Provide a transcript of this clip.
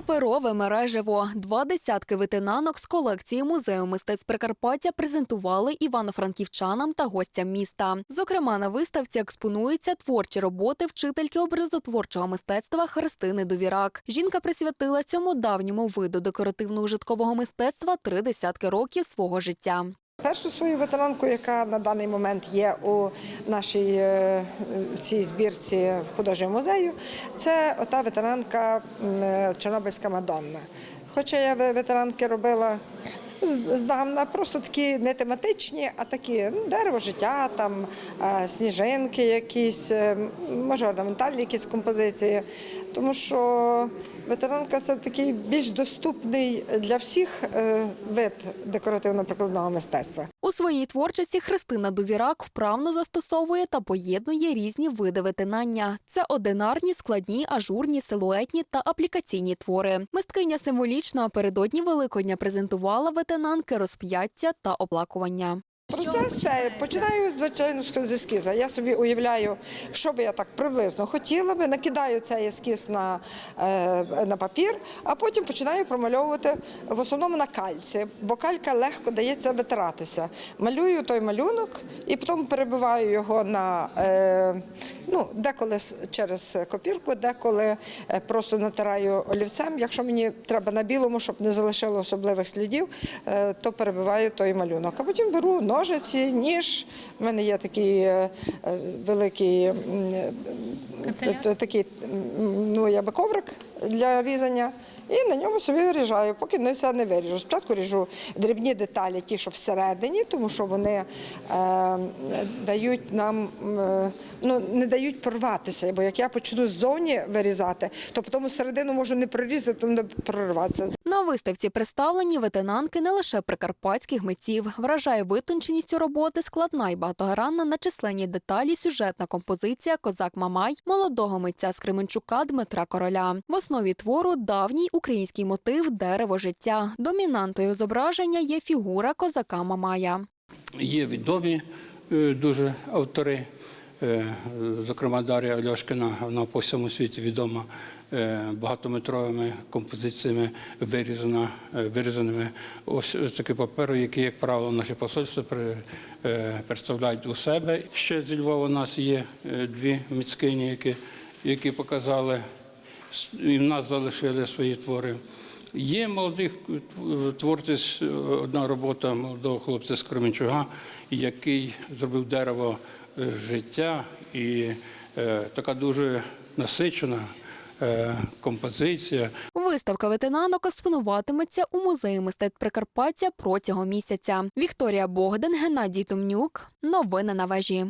Паперове мережево. Два десятки витинанок з колекції музею мистецтв Прикарпаття презентували івано-франківчанам та гостям міста. Зокрема, на виставці експонуються творчі роботи вчительки образотворчого мистецтва Христини Довірак. Жінка присвятила цьому давньому виду декоративно-ужиткового мистецтва три десятки років свого життя. Першу свою ветеранку, яка на даний момент є у нашій е, цій збірці художнього музею, це ота ветеранка е, Чорнобильська Мадонна. Хоча я ветеранки робила здавна, просто такі не тематичні, а такі дерево життя, там е, сніжинки якісь, може орнаментальні якісь композиції. Тому що ветеранка це такий більш доступний для всіх е, вид декоративно-прикладного мистецтва. У своїй творчості Христина Довірак вправно застосовує та поєднує різні види витинання. Це одинарні, складні, ажурні, силуетні та аплікаційні твори. Мисткиня символічно напередодні Великодня презентувала витинанки розп'яття та оплакування. Процес це починаю звичайно з ескіза. Я собі уявляю, що би я так приблизно хотіла би, накидаю цей ескіз на, е, на папір, а потім починаю промальовувати в основному на кальці, бо калька легко дається витиратися. Малюю той малюнок і потім перебиваю його на е, ну, деколи через копірку, деколи е, просто натираю олівцем. Якщо мені треба на білому, щоб не залишило особливих слідів, то перебиваю той малюнок. А потім беру ножиці, ніж. У мене є такий е, е, великий е, такий, ну, я би коврик для різання. І на ньому собі ріжаю, поки не все не виріжу. Спочатку ріжу дрібні деталі, ті, що всередині, тому що вони е, дають нам, е, ну не дають порватися. Бо як я почну ззовні вирізати, то потім середину можу не прорізати, не прорватися. На виставці представлені витинанки не лише прикарпатських митців. Вражає витонченістю роботи, складна і багатогранна на численні деталі сюжетна композиція Козак Мамай молодого митця з Кременчука Дмитра Короля. В основі твору давній український мотив дерево життя. Домінантою зображення є фігура козака Мамая. Є відомі е, дуже автори, е, зокрема Дар'я Альошкіна, вона по всьому світі відома е, багатометровими композиціями, вирізана, вирізаними ось такі паперу, які, як правило, наші посольства представляють у себе. Ще зі Львова у нас є дві міцкині, які, які показали і в нас залишили свої твори. Є молодих е, одна робота молодого хлопця з Кременчуга, який зробив дерево е, життя і е, така дуже насичена е, композиція. Виставка ветенанок експонуватиметься у музеї мистецтв Прикарпаття протягом місяця. Вікторія Богдан, Геннадій Томнюк. Новини на вежі.